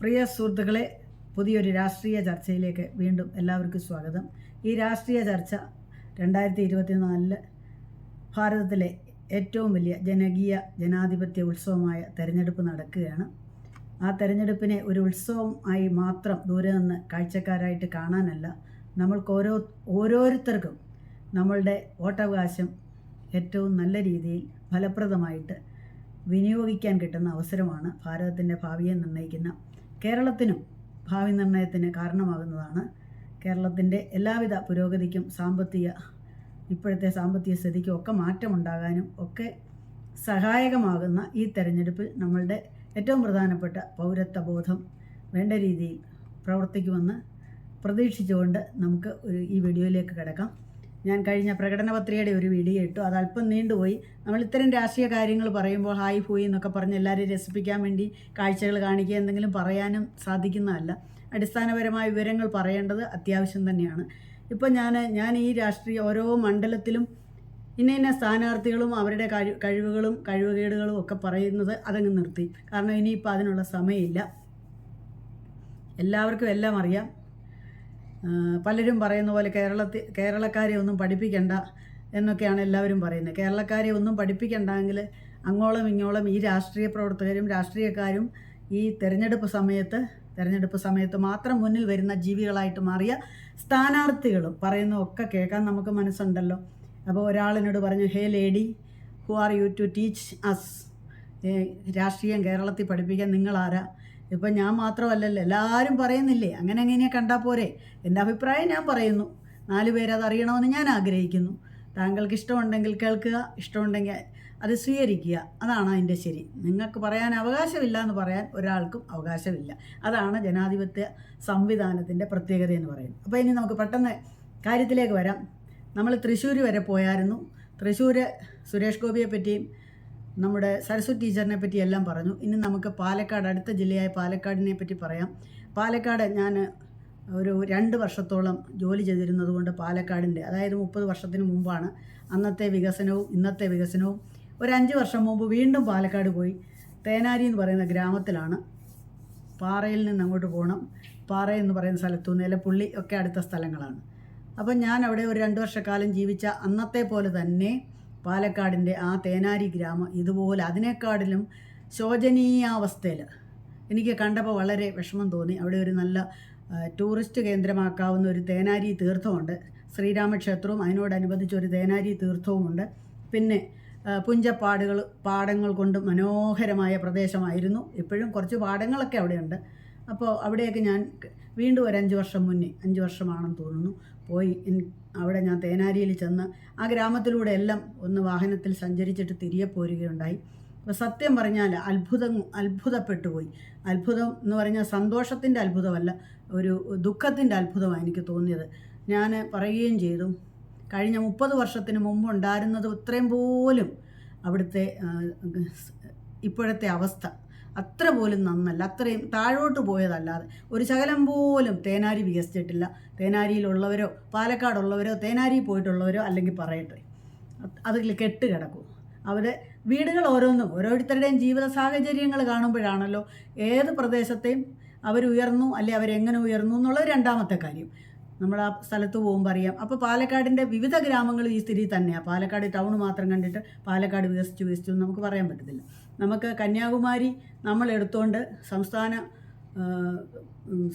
പ്രിയ സുഹൃത്തുക്കളെ പുതിയൊരു രാഷ്ട്രീയ ചർച്ചയിലേക്ക് വീണ്ടും എല്ലാവർക്കും സ്വാഗതം. ഈ രാഷ്ട്രീയ ചർച്ച രണ്ടായിരത്തി ഇരുപത്തിനാലിൽ ഭാരതത്തിലെ ഏറ്റവും വലിയ ജനകീയ ജനാധിപത്യ ഉത്സവമായ തെരഞ്ഞെടുപ്പ് നടക്കുകയാണ്. ആ തെരഞ്ഞെടുപ്പിനെ ഒരു ഉത്സവം ആയി മാത്രം ദൂരെ നിന്ന് കാഴ്ചക്കാരായിട്ട് കാണാനല്ല നമ്മൾക്ക് ഓരോ ഓരോരുത്തർക്കും നമ്മളുടെ വോട്ടവകാശം ഏറ്റവും നല്ല രീതിയിൽ ഫലപ്രദമായിട്ട് വിനിയോഗിക്കാൻ കിട്ടുന്ന അവസരമാണ് ഭാരതത്തിന്റെ ഭാവിയെ നിർണയിക്കുന്ന കേരളത്തിനും ഭാവി നിർണയത്തിന് കാരണമാകുന്നതാണ്. കേരളത്തിന്റെ എല്ലാവിധ പുരോഗതിക്കും സാമ്പത്തിക ഇപ്പോഴത്തെ സാമ്പത്തിക സ്ഥിതിക്കും ഒക്കെ മാറ്റമുണ്ടാകാനും ഒക്കെ സഹായകമാകുന്ന ഈ തെരഞ്ഞെടുപ്പിൽ നമ്മളുടെ ഏറ്റവും പ്രധാനപ്പെട്ട പൗരത്വ ബോധം വേണ്ട രീതിയിൽ പ്രവർത്തിക്കുമെന്ന് പ്രതീക്ഷിച്ചുകൊണ്ട് നമുക്ക് ഒരു ഈ വീഡിയോയിലേക്ക് കിടക്കാം. ഞാൻ കഴിഞ്ഞ പ്രകടന പത്രികയുടെ ഒരു വീഡിയോ ഇട്ടു. അത് അല്പം നീണ്ടുപോയി. നമ്മൾ ഇത്തരം രാഷ്ട്രീയ കാര്യങ്ങൾ പറയുമ്പോൾ ഹായ് ഹൂയി എന്നൊക്കെ പറഞ്ഞ് എല്ലാവരെയും രസിപ്പിക്കാൻ വേണ്ടി കാഴ്ചകൾ കാണിക്കുക എന്തെങ്കിലും പറയാനും സാധിക്കുന്നതല്ല. അടിസ്ഥാനപരമായ വിവരങ്ങൾ പറയേണ്ടത് അത്യാവശ്യം തന്നെയാണ്. ഇപ്പം ഞാൻ ഞാൻ ഈ രാഷ്ട്രീയ ഓരോ മണ്ഡലത്തിലും ഇന്ന ഇന്ന സ്ഥാനാർത്ഥികളും അവരുടെ കഴി കഴിവുകളും കഴിവുകേടുകളും ഒക്കെ പറയുന്നത് അതങ്ങ് നിർത്തി. കാരണം ഇനിയിപ്പോൾ അതിനുള്ള സമയമില്ല. എല്ലാവർക്കും എല്ലാം അറിയാം. പലരും പറയുന്ന പോലെ കേരളത്തിൽ കേരളക്കാരെ ഒന്നും പഠിപ്പിക്കണ്ട എന്നൊക്കെയാണ് എല്ലാവരും പറയുന്നത്. കേരളക്കാരെ ഒന്നും പഠിപ്പിക്കണ്ടെങ്കിൽ അങ്ങോളം ഇങ്ങോളം ഈ രാഷ്ട്രീയ പ്രവർത്തകരും രാഷ്ട്രീയക്കാരും ഈ തെരഞ്ഞെടുപ്പ് സമയത്ത് തെരഞ്ഞെടുപ്പ് സമയത്ത് മാത്രം മുന്നിൽ വരുന്ന ജീവികളായിട്ട് മാറിയ സ്ഥാനാർത്ഥികളും പറയുന്നതൊക്കെ കേൾക്കാൻ നമുക്ക് മനസ്സുണ്ടല്ലോ. അപ്പോൾ ഒരാളിനോട് പറഞ്ഞു hey lady who are you to teach us? രാഷ്ട്രീയം കേരളത്തിൽ പഠിപ്പിക്കാൻ നിങ്ങളാരാ? ഇപ്പം ഞാൻ മാത്രമല്ലല്ലോ എല്ലാവരും പറയുന്നില്ലേ അങ്ങനെ എങ്ങനെയാ കണ്ടാൽ പോരെ? എന്റെ അഭിപ്രായം ഞാൻ പറയുന്നു. നാല് പേരത് അറിയണമെന്ന് ഞാൻ ആഗ്രഹിക്കുന്നു. താങ്കൾക്ക് ഇഷ്ടമുണ്ടെങ്കിൽ കേൾക്കുക ഇഷ്ടമുണ്ടെങ്കിൽ അത് സ്വീകരിക്കുക. അതാണ് അതിന്റെ ശരി. നിങ്ങൾക്ക് പറയാൻ അവകാശമില്ല എന്ന് പറയാൻ ഒരാൾക്കും അവകാശമില്ല. അതാണ് ജനാധിപത്യ സംവിധാനത്തിന്റെ പ്രത്യേകത എന്ന് പറയുന്നത്. അപ്പോൾ ഇനി നമുക്ക് പെട്ടെന്ന് കാര്യത്തിലേക്ക് വരാം. നമ്മൾ തൃശ്ശൂർ വരെ പോയായിരുന്നു. തൃശ്ശൂർ സുരേഷ് ഗോപിയെ പറ്റിയും നമ്മുടെ സരസ്വതി ടീച്ചറിനെ പറ്റി എല്ലാം പറഞ്ഞു. ഇനി നമുക്ക് പാലക്കാട് അടുത്ത ജില്ലയായ പാലക്കാടിനെ പറ്റി പറയാം. പാലക്കാട് ഞാൻ ഒരു രണ്ട് വർഷത്തോളം ജോലി ചെയ്തിരുന്നത് കൊണ്ട് പാലക്കാടിന്റെ അതായത് മുപ്പത് വർഷത്തിന് മുമ്പാണ്. അന്നത്തെ വികസനവും ഇന്നത്തെ വികസനവും. ഒരു അഞ്ച് വർഷം മുമ്പ് വീണ്ടും പാലക്കാട് പോയി. തേനാരി എന്ന് പറയുന്ന ഗ്രാമത്തിലാണ്. പാറയിൽ നിന്ന് അങ്ങോട്ട് പോകണം പാറ എന്ന് പറയുന്ന സ്ഥലത്തു നിലപ്പുള്ളി ഒക്കെ അടുത്ത സ്ഥലങ്ങളാണ്. അപ്പം ഞാൻ അവിടെ ഒരു രണ്ട് വർഷക്കാലം ജീവിച്ച അന്നത്തെ പോലെ തന്നെ പാലക്കാടിന്റെ ആ തേനാരി ഗ്രാമം ഇതുപോലെ അതിനേക്കാട്ടിലും ശോചനീയാവസ്ഥയിൽ എനിക്ക് കണ്ടപ്പോൾ വളരെ വിഷമം തോന്നി. അവിടെ ഒരു നല്ല ടൂറിസ്റ്റ് കേന്ദ്രമാക്കാവുന്ന ഒരു തേനാരി തീർത്ഥമുണ്ട്. ശ്രീരാമക്ഷേത്രവും അതിനോടനുബന്ധിച്ച് ഒരു തേനാരി തീർത്ഥവുമുണ്ട്. പിന്നെ പുഞ്ചപ്പാടുകൾ പാടങ്ങൾ കൊണ്ട് മനോഹരമായ പ്രദേശമായിരുന്നു. ഇപ്പോഴും കുറച്ച് പാടങ്ങളൊക്കെ അവിടെയുണ്ട്. അപ്പോൾ അവിടെയൊക്കെ ഞാൻ വീണ്ടും ഒരു അഞ്ച് വർഷം മുന്നേ അഞ്ച് വർഷമാണെന്ന് തോന്നുന്നു പോയി. അവിടെ ഞാൻ തേനാരിയിൽ ചെന്ന് ആ ഗ്രാമത്തിലൂടെ എല്ലാം ഒന്ന് വാഹനത്തിൽ സഞ്ചരിച്ചിട്ട് തിരികെ പോരുകയുണ്ടായി. അപ്പോൾ സത്യം പറഞ്ഞാൽ അത്ഭുതം അത്ഭുതപ്പെട്ടു പോയി. അത്ഭുതം എന്ന് പറഞ്ഞാൽ സന്തോഷത്തിന്റെ അത്ഭുതമല്ല ഒരു ദുഃഖത്തിന്റെ അത്ഭുതമാണ് എനിക്ക് തോന്നിയത്. ഞാൻ പറയുകയും ചെയ്തു കഴിഞ്ഞ മുപ്പത് വർഷത്തിന് മുമ്പ് ഉണ്ടായിരുന്നത് ഇത്രയും പോലും അവിടുത്തെ ഇപ്പോഴത്തെ അവസ്ഥ അത്ര പോലും നന്നല്ല അത്രയും താഴോട്ട് പോയതല്ലാതെ. ഒരു ശകലം പോലും തേനാരി വികസിച്ചിട്ടില്ല. തേനാരിയിലുള്ളവരോ പാലക്കാടുള്ളവരോ തേനാരി പോയിട്ടുള്ളവരോ അല്ലെങ്കിൽ പറയട്ടെ. അത് അതിൽ കെട്ട് കിടക്കും. അവിടെ വീടുകൾ ഓരോന്നും ഓരോരുത്തരുടെയും ജീവിത സാഹചര്യങ്ങൾ കാണുമ്പോഴാണല്ലോ ഏത് പ്രദേശത്തെയും അവരുയർന്നു അല്ലെ അവരെങ്ങനെ ഉയർന്നു എന്നുള്ളത് രണ്ടാമത്തെ കാര്യം. നമ്മൾ ആ സ്ഥലത്ത് പോകുമ്പോൾ അറിയാം. അപ്പോൾ പാലക്കാടിന്റെ വിവിധ ഗ്രാമങ്ങൾ ഈ സ്ഥിതി തന്നെയാണ് പാലക്കാട് ടൗൺ മാത്രം കണ്ടിട്ട് പാലക്കാട് വികസിച്ചു വികസിച്ചു എന്ന് നമുക്ക് പറയാൻ പറ്റത്തില്ല. നമുക്ക് കന്യാകുമാരി നമ്മൾ എടുത്തുകൊണ്ട് സംസ്ഥാന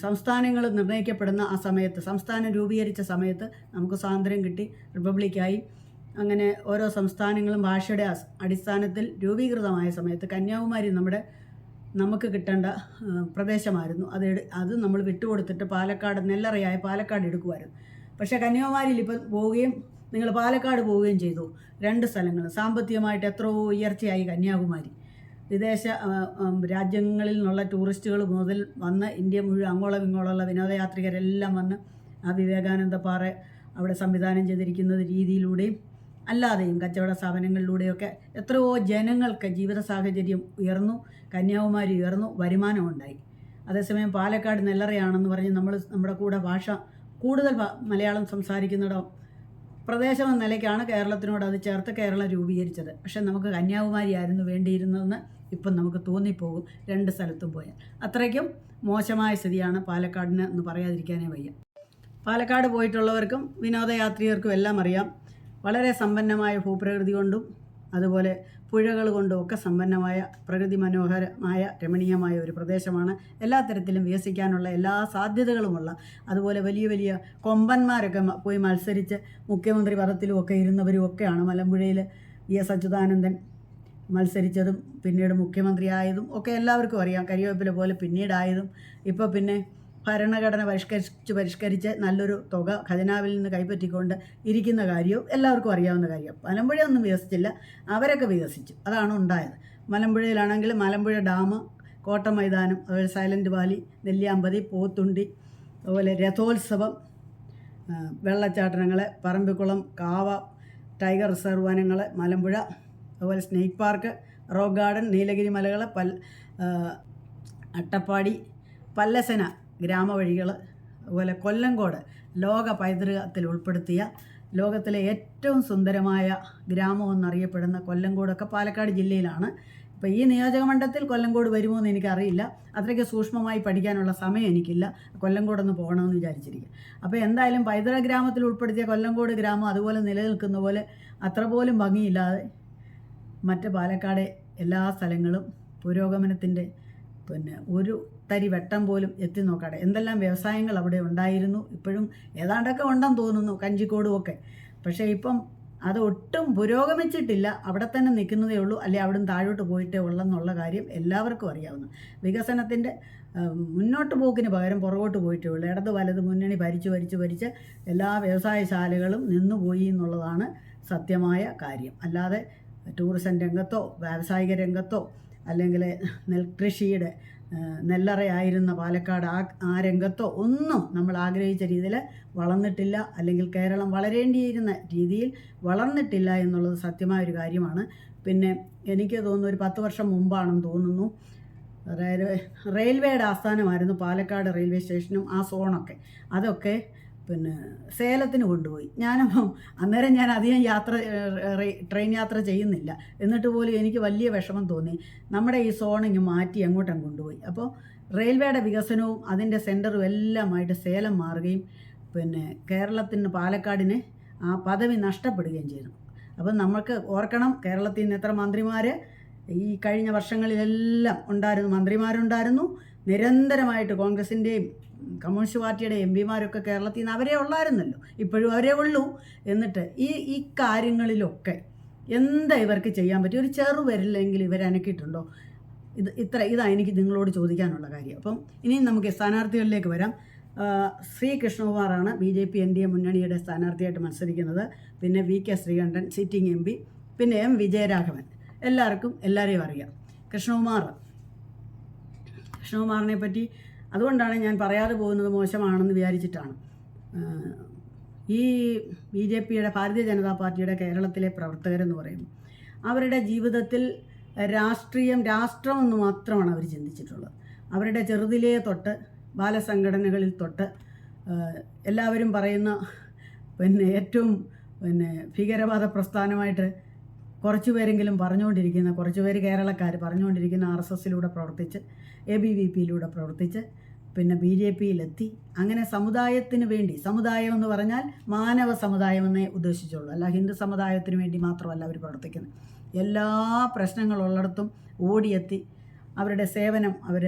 സംസ്ഥാനങ്ങൾ നിർണയിക്കപ്പെടുന്ന ആ സമയത്ത് സംസ്ഥാനം രൂപീകരിച്ച സമയത്ത് നമുക്ക് സ്വാതന്ത്ര്യം കിട്ടി റിപ്പബ്ലിക്കായി. അങ്ങനെ ഓരോ സംസ്ഥാനങ്ങളും ഭാഷയുടെ അടിസ്ഥാനത്തിൽ രൂപീകൃതമായ സമയത്ത് കന്യാകുമാരി നമ്മുടെ നമുക്ക് കിട്ടേണ്ട പ്രദേശമായിരുന്നു. അത് അത് നമ്മൾ വിട്ടുകൊടുത്തിട്ട് പാലക്കാട് നെല്ലറയായ പാലക്കാട് എടുക്കുമായിരുന്നു. പക്ഷേ കന്യാകുമാരിയിൽ ഇപ്പം പോവുകയും നിങ്ങൾ പാലക്കാട് പോവുകയും ചെയ്തു. രണ്ട് സ്ഥലങ്ങൾ സാമ്പത്തികമായിട്ട് എത്രയോ ഉയർച്ചയായി കന്യാകുമാരി. വിദേശ രാജ്യങ്ങളിൽ നിന്നുള്ള ടൂറിസ്റ്റുകൾ മുതൽ വന്ന് ഇന്ത്യ മുഴുവൻ അങ്ങോളം ഇങ്ങോളമുള്ള വിനോദയാത്രികരെല്ലാം വന്ന് ആ വിവേകാനന്ദ പാറ അവിടെ സംവിധാനം ചെയ്തിരിക്കുന്ന രീതിയിലൂടെയും അല്ലാതെയും കച്ചവട സ്ഥാപനങ്ങളിലൂടെയൊക്കെ എത്രയോ ജനങ്ങൾക്ക് ജീവിത സാഹചര്യം ഉയർന്നു കന്യാകുമാരി ഉയർന്നു വരുമാനമുണ്ടായി അതേസമയം പാലക്കാട് നെല്ലറയാണെന്ന് പറഞ്ഞ് നമ്മൾ നമ്മുടെ കൂടെ ഭാഷ കൂടുതൽ മലയാളം സംസാരിക്കുന്നിടം പ്രദേശം എന്ന നിലയ്ക്കാണ് കേരളത്തിനോട് അത് ചേർത്ത് കേരളം രൂപീകരിച്ചത്. പക്ഷെ നമുക്ക് കന്യാകുമാരി ആയിരുന്നു വേണ്ടിയിരുന്നതെന്ന് ഇപ്പം നമുക്ക് തോന്നിപ്പോകും രണ്ട് സ്ഥലത്തും പോയാൽ. അത്രയ്ക്കും മോശമായ സ്ഥിതിയാണ് പാലക്കാടിന് എന്ന് പറയാതിരിക്കാനേ വയ്യ. പാലക്കാട് പോയിട്ടുള്ളവർക്കും വിനോദയാത്രികർക്കും എല്ലാം അറിയാം. വളരെ സമ്പന്നമായ ഭൂപ്രകൃതി കൊണ്ടും അതുപോലെ പുഴകൾ കൊണ്ടും ഒക്കെ സമ്പന്നമായ പ്രകൃതി മനോഹരമായ രമണീയമായ ഒരു പ്രദേശമാണ്. എല്ലാ തരത്തിലും വികസിക്കാനുള്ള എല്ലാ സാധ്യതകളുമുള്ള അതുപോലെ വലിയ വലിയ കൊമ്പന്മാരൊക്കെ പോയി മത്സരിച്ച് മുഖ്യമന്ത്രി പദത്തിലും ഒക്കെ ഇരുന്നവരും ഒക്കെയാണ് മലമ്പുഴയിൽ വി എസ് അച്യുതാനന്ദൻ മത്സരിച്ചതും പിന്നീട് മുഖ്യമന്ത്രിയായതും ഒക്കെ എല്ലാവർക്കും അറിയാം. കരിവേപ്പില പോലെ പിന്നീടായതും. ഇപ്പോൾ പിന്നെ ഭരണഘടന പരിഷ്കരിച്ച് പരിഷ്കരിച്ച് നല്ലൊരു തുക ഖജനാവിൽ നിന്ന് കൈപ്പറ്റിക്കൊണ്ട് ഇരിക്കുന്ന കാര്യവും എല്ലാവർക്കും അറിയാവുന്ന കാര്യം. മലമ്പുഴയൊന്നും വികസിച്ചില്ല അവരൊക്കെ വികസിച്ചു. അതാണ് ഉണ്ടായത്. മലമ്പുഴയിലാണെങ്കിൽ മലമ്പുഴ ഡാം കോട്ട മൈതാനം അതുപോലെ സൈലന്റ് വാലി നെല്ലിയാമ്പതി പോത്തുണ്ടി അതുപോലെ രഥോത്സവം വെള്ളച്ചാട്ടങ്ങൾ പറമ്പിക്കുളം കാവ ടൈഗർ റിസർവ് വനങ്ങൾ മലമ്പുഴ അതുപോലെ snake park rock garden Nilgiri മലകൾ പൽ അട്ടപ്പാടി പല്ലസന ഗ്രാമവഴികൾ അതുപോലെ കൊല്ലങ്കോട് ലോക പൈതൃകത്തിൽ ഉൾപ്പെടുത്തിയ ലോകത്തിലെ ഏറ്റവും സുന്ദരമായ ഗ്രാമം എന്നറിയപ്പെടുന്ന കൊല്ലങ്കോടൊക്കെ പാലക്കാട് ജില്ലയിലാണ്. ഇപ്പോൾ ഈ നിയോജകമണ്ഡലത്തിൽ കൊല്ലങ്കോട് വരുമോ എന്ന് എനിക്കറിയില്ല. അത്രയ്ക്ക് സൂക്ഷ്മമായി പഠിക്കാനുള്ള സമയം എനിക്കില്ല. കൊല്ലങ്കോടൊന്ന് പോകണമെന്ന് വിചാരിച്ചിരിക്കുക അപ്പോൾ എന്തായാലും പൈതൃക ഗ്രാമത്തിൽ ഉൾപ്പെടുത്തിയ കൊല്ലങ്കോട് ഗ്രാമം അതുപോലെ നിലനിൽക്കുന്ന പോലെ അത്ര പോലും ഭംഗിയില്ലാതെ മറ്റ് പാലക്കാട് എല്ലാ സ്ഥലങ്ങളും പുരോഗമനത്തിന്റെ പിന്നെ ഒരു തരി വെട്ടം പോലും എത്തി നോക്കാടെ എന്തെല്ലാം വ്യവസായങ്ങൾ അവിടെ ഉണ്ടായിരുന്നു ഇപ്പോഴും ഏതാണ്ടൊക്കെ ഉണ്ടെന്ന് തോന്നുന്നു കഞ്ചിക്കോടും ഒക്കെ. പക്ഷേ ഇപ്പം അത് ഒട്ടും പുരോഗമിച്ചിട്ടില്ല. അവിടെ തന്നെ നിൽക്കുന്നതേ ഉള്ളൂ. അല്ലെ അവിടുന്ന് താഴോട്ട് പോയിട്ടേ ഉള്ളെന്നുള്ള കാര്യം എല്ലാവർക്കും അറിയാവുന്ന. വികസനത്തിന്റെ മുന്നോട്ട് പോക്കിന് പകരം പുറകോട്ട് പോയിട്ടേ ഉള്ളൂ. ഇടത് വലത് മുന്നണി ഭരിച്ച് ഭരിച്ച് ഭരിച്ച് എല്ലാ വ്യവസായശാലകളും നിന്നുപോയി എന്നുള്ളതാണ് സത്യമായ കാര്യം. അല്ലാതെ ടൂറിസം രംഗത്തോ വ്യാവസായിക രംഗത്തോ അല്ലെങ്കിൽ നെൽകൃഷിയുടെ നെല്ലറയായിരുന്ന പാലക്കാട് ആ ആ രംഗത്തോ ഒന്നും നമ്മൾ ആഗ്രഹിച്ച രീതിയിൽ വളർന്നിട്ടില്ല അല്ലെങ്കിൽ കേരളം വളരേണ്ടിയിരുന്ന രീതിയിൽ വളർന്നിട്ടില്ല എന്നുള്ളത് സത്യമായ ഒരു കാര്യമാണ്. പിന്നെ എനിക്ക് തോന്നുന്നു ഒരു പത്ത് വർഷം മുമ്പാണെന്ന് തോന്നുന്നു. റെയിൽവേയുടെ ആസ്ഥാനമായിരുന്നു പാലക്കാട് റെയിൽവേ സ്റ്റേഷനും ആ സോണൊക്കെ. അതൊക്കെ പിന്നെ സേലത്തിന് കൊണ്ടുപോയി. ഞാനപ്പം അന്നേരം ഞാൻ അധികം യാത്ര ട്രെയിൻ യാത്ര ചെയ്യുന്നില്ല. എന്നിട്ട് പോലും എനിക്ക് വലിയ വിഷമം തോന്നി. നമ്മുടെ ഈ സോണിങ് മാറ്റി അങ്ങോട്ടും കൊണ്ടുപോയി. അപ്പോൾ റെയിൽവേയുടെ വികസനവും അതിന്റെ സെന്ററും എല്ലാമായിട്ട് സേലം മാറുകയും പിന്നെ കേരളത്തിന് പാലക്കാടിന് ആ പദവി നഷ്ടപ്പെടുകയും ചെയ്തു. അപ്പം നമുക്ക് ഓർക്കണം കേരളത്തിൽ നിന്ന് എത്ര മന്ത്രിമാർ ഈ കഴിഞ്ഞ വർഷങ്ങളിലെല്ലാം ഉണ്ടായിരുന്നു മന്ത്രിമാരുണ്ടായിരുന്നു. നിരന്തരമായിട്ട് കോൺഗ്രസിന്റെയും കമ്മ്യൂണിസ്റ്റ് പാർട്ടിയുടെ എം പിമാരൊക്കെ കേരളത്തിൽ നിന്ന് അവരെ ഉള്ളായിരുന്നല്ലോ. ഇപ്പോഴും അവരെ ഉള്ളൂ. എന്നിട്ട് ഈ ഈ കാര്യങ്ങളിലൊക്കെ എന്താ ഇവർക്ക് ചെയ്യാൻ പറ്റും ഒരു ചെറുവരില്ലെങ്കിൽ ഇവർ അനക്കിയിട്ടുണ്ടോ? ഇത് ഇത്ര ഇതാ എനിക്ക് നിങ്ങളോട് ചോദിക്കാനുള്ള കാര്യം. അപ്പം ഇനി നമുക്ക് സ്ഥാനാർത്ഥികളിലേക്ക് വരാം. Shri കൃഷ്ണകുമാറാണ് B J P N D A മുന്നണിയുടെ സ്ഥാനാർത്ഥിയായിട്ട് മത്സരിക്കുന്നത്. പിന്നെ V K Sreekandan sitting M P പിന്നെ എം വിജയരാഘവൻ. എല്ലാവർക്കും എല്ലാവരെയും അറിയാം. കൃഷ്ണകുമാർ കൃഷ്ണകുമാറിനെ പറ്റി അതുകൊണ്ടാണ് ഞാൻ പറയാതെ പോകുന്നത് മോശമാണെന്ന് വിചാരിച്ചിട്ടാണ്. ഈ ബി ജെ പിയുടെ ഭാരതീയ ജനതാ പാർട്ടിയുടെ കേരളത്തിലെ പ്രവർത്തകരെന്ന് പറയുന്നു അവരുടെ ജീവിതത്തിൽ രാഷ്ട്രീയം രാഷ്ട്രം എന്ന് മാത്രമാണ് അവർ ചിന്തിച്ചിട്ടുള്ളത്. അവരുടെ ചെറുതിലേ തൊട്ട് ബാലസംഘടനകളിൽ തൊട്ട് എല്ലാവരും പറയുന്ന പിന്നെ ഏറ്റവും പിന്നെ ഭീകരവാദ പ്രസ്ഥാനമായിട്ട് കുറച്ച് പേരെങ്കിലും പറഞ്ഞുകൊണ്ടിരിക്കുന്ന കുറച്ച് പേര് കേരളക്കാർ പറഞ്ഞുകൊണ്ടിരിക്കുന്ന ആർ എസ് എസിലൂടെ പ്രവർത്തിച്ച് എ ബി വി പിയിലൂടെ പ്രവർത്തിച്ച് പിന്നെ ബി ജെ പിയിലെത്തി. അങ്ങനെ സമുദായത്തിന് വേണ്ടി സമുദായം എന്ന് പറഞ്ഞാൽ മാനവ സമുദായം എന്നേ ഉദ്ദേശിച്ചുള്ളൂ. അല്ല ഹിന്ദു സമുദായത്തിന് വേണ്ടി മാത്രമല്ല അവർ പ്രവർത്തിക്കുന്നത്. എല്ലാ പ്രശ്നങ്ങളുള്ളിടത്തും ഓടിയെത്തി അവരുടെ സേവനം അവർ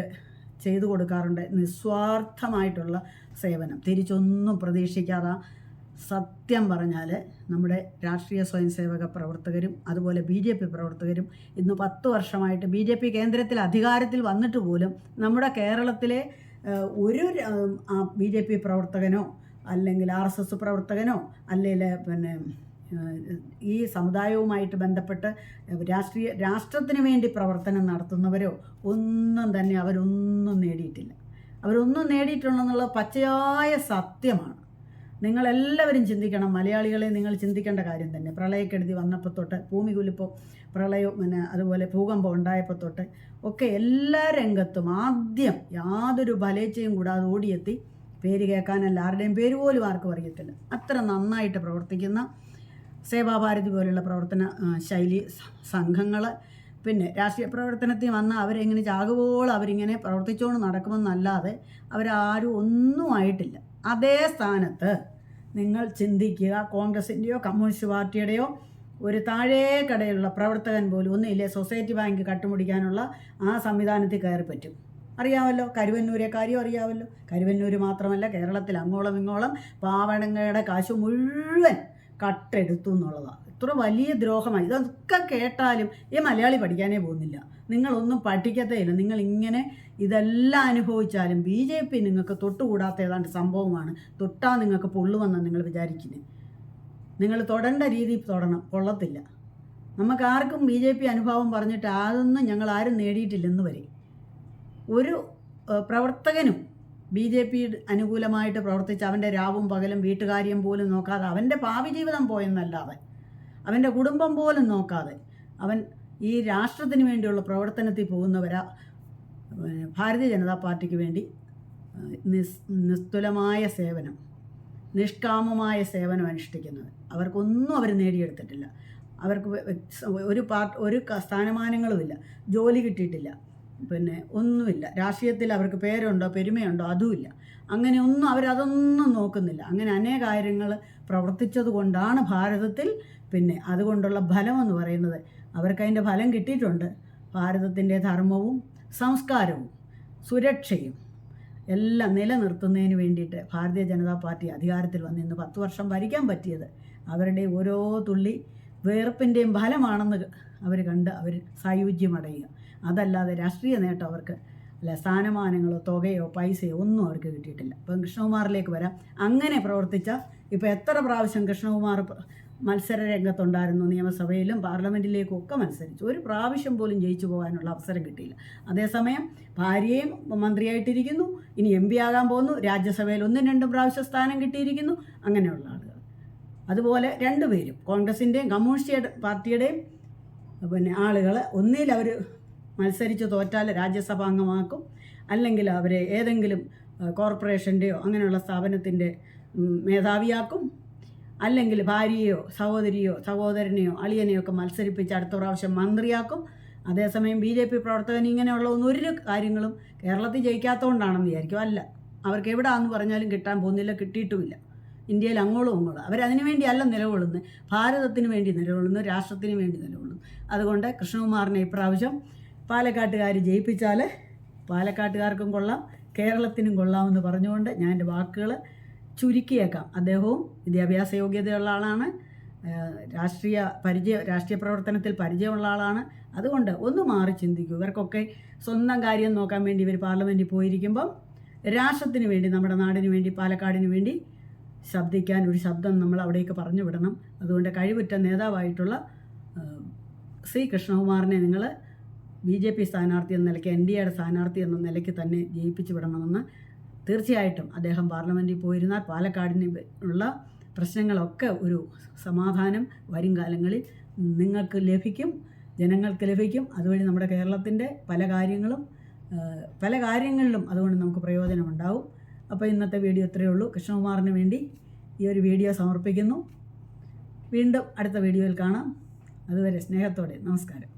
ചെയ്തു കൊടുക്കാറുണ്ട്. നിസ്വാർത്ഥമായിട്ടുള്ള സേവനം. തിരിച്ചൊന്നും പ്രതീക്ഷിക്കാതെ സത്യം പറഞ്ഞാൽ നമ്മുടെ രാഷ്ട്രീയ സ്വയംസേവക പ്രവർത്തകരും അതുപോലെ ബി ജെ പി പ്രവർത്തകരും ഇന്ന് പത്ത് വർഷമായിട്ട് ബി ജെ പി കേന്ദ്രത്തിൽ അധികാരത്തിൽ വന്നിട്ട് പോലും നമ്മുടെ കേരളത്തിലെ ഒരു ബി ജെ പി പ്രവർത്തകനോ അല്ലെങ്കിൽ ആർ എസ് എസ് പ്രവർത്തകനോ അല്ലെങ്കിൽ പിന്നെ ഈ സമുദായവുമായിട്ട് ബന്ധപ്പെട്ട് രാഷ്ട്രീയ രാഷ്ട്രത്തിന് വേണ്ടി പ്രവർത്തനം നടത്തുന്നവരോ ഒന്നും തന്നെ അവരൊന്നും നേടിയിട്ടില്ല. അവരൊന്നും നേടിയിട്ടുണ്ടെന്നുള്ള പച്ചയായ സത്യമാണ്. നിങ്ങളെല്ലാവരും ചിന്തിക്കണം മലയാളികളെ നിങ്ങൾ ചിന്തിക്കേണ്ട കാര്യം തന്നെ. പ്രളയക്കെടുതി വന്നപ്പോൾ തൊട്ട് ഭൂമി കുലിപ്പോൾ പ്രളയം പിന്നെ അതുപോലെ ഭൂകമ്പം ഉണ്ടായപ്പോൾ തൊട്ട് ഒക്കെ എല്ലാ രംഗത്തും ആദ്യം യാതൊരു ബലേച്ചയും കൂടാതെ ഓടിയെത്തി പേര് കേൾക്കാനല്ല ആരുടെയും പേര് പോലും ആർക്കും അറിയത്തില്ല. അത്ര നന്നായിട്ട് പ്രവർത്തിക്കുന്ന സേവാഭാരതി പോലുള്ള പ്രവർത്തന ശൈലി സംഘങ്ങൾ പിന്നെ രാഷ്ട്രീയ പ്രവർത്തനത്തിൽ വന്ന അവരെങ്ങനെ ചാകുമ്പോൾ അവരിങ്ങനെ പ്രവർത്തിച്ചുകൊണ്ട് നടക്കുമെന്നല്ലാതെ അവരാരും ഒന്നും ആയിട്ടില്ല. അതേ സ്ഥാനത്ത് നിങ്ങൾ ചിന്തിക്കുക കോൺഗ്രസിന്റെയോ കമ്മ്യൂണിസ്റ്റ് പാർട്ടിയുടെയോ ഒരു താഴേക്കടയിലുള്ള പ്രവർത്തകൻ പോലും ഒന്നുമില്ലേ സൊസൈറ്റി ബാങ്ക് കട്ടുമുടിക്കാനുള്ള ആ സംവിധാനത്തിൽ കയറി പറ്റും. അറിയാമല്ലോ കരുവന്നൂരെ കാര്യം അറിയാമല്ലോ. കരുവന്നൂര് മാത്രമല്ല കേരളത്തിൽ അങ്ങോളം ഇങ്ങോളം പാവണങ്ങയുടെ കാശ് മുഴുവൻ കട്ടെടുത്തു എന്നുള്ളതാണ്. ഇത്ര വലിയ ദ്രോഹമായി. ഇതൊക്കെ കേട്ടാലും ഈ മലയാളി പഠിക്കാനേ പോകുന്നില്ല. നിങ്ങളൊന്നും പഠിക്കത്തേ ഇല്ല നിങ്ങൾ ഇങ്ങനെ ഇതെല്ലാം അനുഭവിച്ചാലും ബി ജെ പി നിങ്ങൾക്ക് തൊട്ടുകൂടാത്ത ഏതാണ്ട് സംഭവമാണ്. തൊട്ടാ നിങ്ങൾക്ക് പൊള്ളുവെന്ന് നിങ്ങൾ വിചാരിക്കുന്നത് നിങ്ങൾ തൊടേണ്ട രീതി തൊടണം. കൊള്ളത്തില്ല. നമുക്ക് ആർക്കും ബി ജെ പി അനുഭവം പറഞ്ഞിട്ട് അതൊന്നും ഞങ്ങൾ ആരും നേടിയിട്ടില്ലെന്ന് വരെ. ഒരു പ്രവർത്തകനും ബി ജെ പി അനുകൂലമായിട്ട് പ്രവർത്തിച്ച് അവന്റെ രാവും പകലും വീട്ടുകാര്യം പോലും നോക്കാതെ അവന്റെ ഭാവി ജീവിതം പോയെന്നല്ലാതെ അവന്റെ കുടുംബം പോലും നോക്കാതെ അവൻ ഈ രാഷ്ട്രത്തിന് വേണ്ടിയുള്ള പ്രവർത്തനത്തിൽ പോകുന്നവരാ ഭാരതീയ ജനതാ പാർട്ടിക്ക് വേണ്ടി നിസ് നിസ്തുലമായ സേവനം നിഷ്കാമമായ സേവനം അനുഷ്ഠിക്കുന്നത്. അവർക്കൊന്നും അവർ നേടിയെടുത്തിട്ടില്ല. അവർക്ക് ഒരു പാർട്ട് ഒരു സ്ഥാനമാനങ്ങളുമില്ല. ജോലി കിട്ടിയിട്ടില്ല. പിന്നെ ഒന്നുമില്ല. രാഷ്ട്രീയത്തിൽ അവർക്ക് പേരുണ്ടോ പെരുമയുണ്ടോ അതുമില്ല. അങ്ങനെ ഒന്നും അവരതൊന്നും നോക്കുന്നില്ല. അങ്ങനെ അനേക കാര്യങ്ങൾ പ്രവർത്തിച്ചത് കൊണ്ടാണ് ഭാരതത്തിൽ പിന്നെ അതുകൊണ്ടുള്ള ഫലമെന്ന് പറയുന്നത് അവർക്ക് അതിന്റെ ഫലം കിട്ടിയിട്ടുണ്ട്. ഭാരതത്തിന്റെ ധർമ്മവും സംസ്കാരവും സുരക്ഷയും എല്ലാം നിലനിർത്തുന്നതിന് വേണ്ടിയിട്ട് ഭാരതീയ ജനതാ പാർട്ടി അധികാരത്തിൽ വന്ന് ഇന്ന് പത്ത് വർഷം ഭരിക്കാൻ പറ്റിയത്. അവരുടെ ഓരോ തുള്ളി വേർപ്പിന്റെയും ഫലമാണെന്ന് അവർ കണ്ട് അവർ സായുജ്യമടയുക. അതല്ലാതെ രാഷ്ട്രീയ നേട്ടം അവർക്ക് അല്ല സ്ഥാനമാനങ്ങളോ തുകയോ പൈസയോ ഒന്നും അവർക്ക് കിട്ടിയിട്ടില്ല. ഇപ്പം കൃഷ്ണകുമാറിലേക്ക് വരാം. അങ്ങനെ പ്രവർത്തിച്ച ഇപ്പോൾ എത്ര പ്രാവശ്യം കൃഷ്ണകുമാർ മത്സര രംഗത്തുണ്ടായിരുന്നു നിയമസഭയിലും പാർലമെന്റിലേക്കും ഒക്കെ മത്സരിച്ചു. ഒരു പ്രാവശ്യം പോലും ജയിച്ചു പോകാനുള്ള അവസരം കിട്ടിയില്ല. അതേസമയം ഭാര്യയും മന്ത്രിയായിട്ടിരിക്കുന്നു. ഇനി എം പി ആകാൻ പോകുന്നു. രാജ്യസഭയിൽ ഒന്നും രണ്ടും പ്രാവശ്യം സ്ഥാനം കിട്ടിയിരിക്കുന്നു. അങ്ങനെയുള്ള ആളുകൾ. അതുപോലെ രണ്ടുപേരും കോൺഗ്രസിന്റെയും കമ്മ്യൂണിസ്റ്റ് പാർട്ടിയുടെയും പിന്നെ ആളുകൾ ഒന്നിൽ അവർ മത്സരിച്ച് തോറ്റാൽ രാജ്യസഭ അംഗമാക്കും. അല്ലെങ്കിൽ അവരെ ഏതെങ്കിലും കോർപ്പറേഷന്റെയോ അങ്ങനെയുള്ള സ്ഥാപനത്തിന്റെ മേധാവിയാക്കും. അല്ലെങ്കിൽ ഭാര്യയോ സഹോദരിയോ സഹോദരനെയോ അളിയനെയോ ഒക്കെ മത്സരിപ്പിച്ച് അടുത്ത പ്രാവശ്യം മന്ത്രിയാക്കും. അതേസമയം ബി ജെ പി പ്രവർത്തകൻ ഇങ്ങനെയുള്ള ഒന്നും ഒരു കാര്യങ്ങളും കേരളത്തിൽ ജയിക്കാത്തതുകൊണ്ടാണെന്ന് വിചാരിക്കും. അല്ല അവർക്ക് എവിടെയാണെന്ന് പറഞ്ഞാലും കിട്ടാൻ പോകുന്നില്ല കിട്ടിയിട്ടുമില്ല. ഇന്ത്യയിൽ അങ്ങോളം ഇങ്ങോളം. അവരതിനു വേണ്ടിയല്ല നിലകൊള്ളുന്നത്. ഭാരതത്തിന് വേണ്ടി നിലകൊള്ളുന്നു രാഷ്ട്രത്തിന് വേണ്ടി നിലകൊള്ളുന്നു. അതുകൊണ്ട് കൃഷ്ണകുമാറിനെ ഇപ്രാവശ്യം പാലക്കാട്ടുകാർ ജയിപ്പിച്ചാൽ പാലക്കാട്ടുകാർക്കും കൊള്ളാം കേരളത്തിനും കൊള്ളാമെന്ന് പറഞ്ഞുകൊണ്ട് ഞാൻ എന്റെ വാക്കുകൾ ചുരുക്കിയേക്കാം. അദ്ദേഹവും വിദ്യാഭ്യാസ യോഗ്യതയുള്ള ആളാണ് രാഷ്ട്രീയ പരിചയ രാഷ്ട്രീയ പ്രവർത്തനത്തിൽ പരിചയമുള്ള ആളാണ്. അതുകൊണ്ട് ഒന്ന് മാറി ചിന്തിക്കൂ. ഇവർക്കൊക്കെ സ്വന്തം കാര്യം നോക്കാൻ വേണ്ടി ഇവർ പാർലമെന്റിൽ പോയിരിക്കുമ്പം രാഷ്ട്രത്തിന് വേണ്ടി നമ്മുടെ നാടിന് വേണ്ടി പാലക്കാടിന് വേണ്ടി ശബ്ദിക്കാൻ ഒരു ശബ്ദം നമ്മൾ അവിടേക്ക് പറഞ്ഞു വിടണം. അതുകൊണ്ട് കഴിവുറ്റ നേതാവായിട്ടുള്ള സി കൃഷ്ണകുമാറിനെ നിങ്ങൾ ബി ജെ പി സ്ഥാനാർത്ഥി എന്ന നിലയ്ക്ക് എൻ ഡി എയുടെ സ്ഥാനാർത്ഥി എന്ന നിലയ്ക്ക് തന്നെ ജയിപ്പിച്ചു വിടണമെന്ന് തീർച്ചയായിട്ടും അദ്ദേഹം പാർലമെന്റിൽ പോയിരുന്നാൽ പാലക്കാടിന് ഉള്ള പ്രശ്നങ്ങളൊക്കെ ഒരു സമാധാനം വരും കാലങ്ങളിൽ. നിങ്ങൾക്ക് ലഭിക്കും ജനങ്ങൾക്ക് ലഭിക്കും. അതുവഴി നമ്മുടെ കേരളത്തിന്റെ പല കാര്യങ്ങളും പല കാര്യങ്ങളിലും അതുകൊണ്ട് നമുക്ക് പ്രയോജനമുണ്ടാവും. അപ്പോൾ ഇന്നത്തെ വീഡിയോ ഇത്രയേ ഉള്ളൂ. കൃഷ്ണകുമാറിന് വേണ്ടി ഈ ഒരു വീഡിയോ സമർപ്പിക്കുന്നു. വീണ്ടും അടുത്ത വീഡിയോയിൽ കാണാം. അതുവരെ സ്നേഹത്തോടെ നമസ്കാരം.